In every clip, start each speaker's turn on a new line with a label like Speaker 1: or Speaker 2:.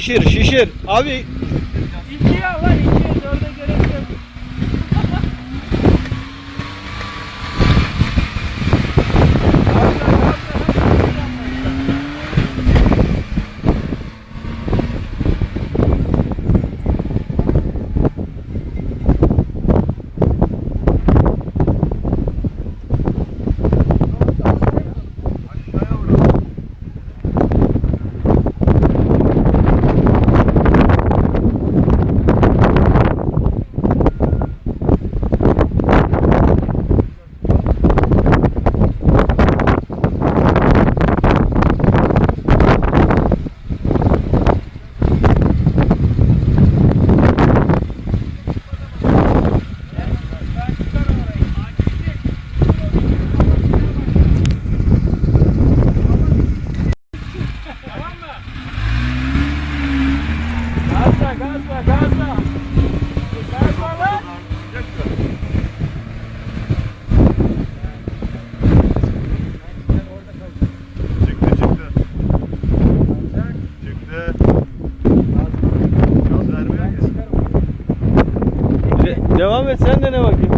Speaker 1: Şişir şişir. Abi
Speaker 2: İkiye al lan ikiye dörde gerek yok. Tamam mı? Gazla gazla gazla. Lan.
Speaker 3: Çıktı çıktı. Çıktı. Gaz vermiyor ki.
Speaker 1: de- devam et sen de ne bakayım.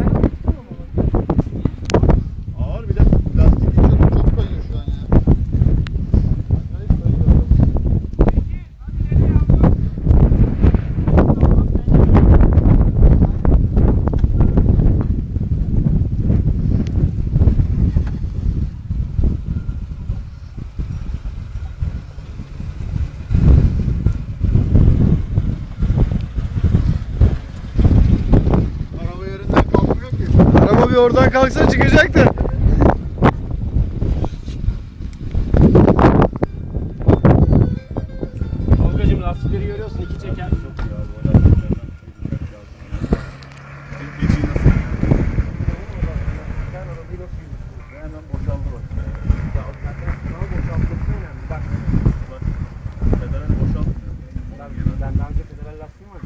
Speaker 1: Oradan kalksa çıkacaktı.
Speaker 2: Tolgacım lastikleri görüyorsun iki çeker. Ben daha önce federal lastiğim var.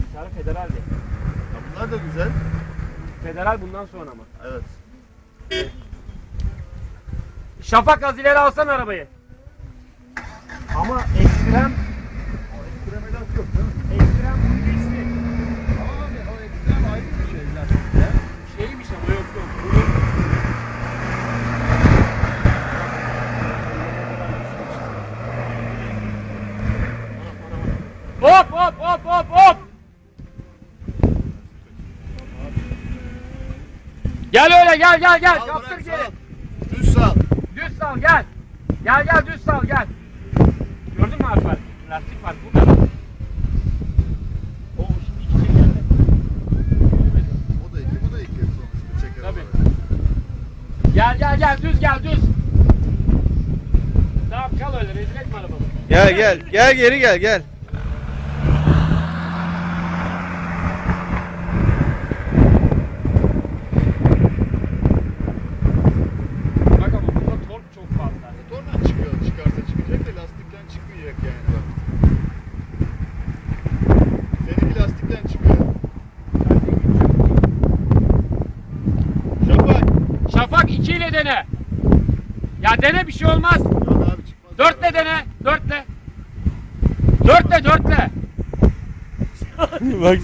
Speaker 2: Bir tane federaldi.
Speaker 3: Ya bunlar da güzel.
Speaker 2: Federal bundan sonra mı?
Speaker 3: Evet.
Speaker 2: Şafak az ileri alsan arabayı. Ama ekstrem
Speaker 3: Kremelat yok değil mi?
Speaker 2: ekstrem geçti.
Speaker 3: Abi o ekstrem ayrı bir şey lastikte.
Speaker 2: Şeymiş ama yok yok. Bunu Hop hop hop hop hop. Gel öyle gel gel gel.
Speaker 3: Sal,
Speaker 2: Kaptır
Speaker 3: bırak,
Speaker 2: geri.
Speaker 3: sal. Düz sal.
Speaker 2: Düz sal gel. Gel gel düz sal gel. Gördün mü Alper? Lastik var burada. O şimdi iki çekerle.
Speaker 3: O da iki, bu da iki sonuçta çeker
Speaker 2: Tabii.
Speaker 3: olarak.
Speaker 2: Gel gel gel düz gel düz. Tamam kal öyle rezil etme arabamı.
Speaker 1: Gel gel gel geri gel gel.
Speaker 2: Dene. Ya dene bir şey olmaz.
Speaker 3: Yok abi çıkmaz.
Speaker 2: 4 ile dene. 4 ile. 4 ile 4 ile.
Speaker 1: Bak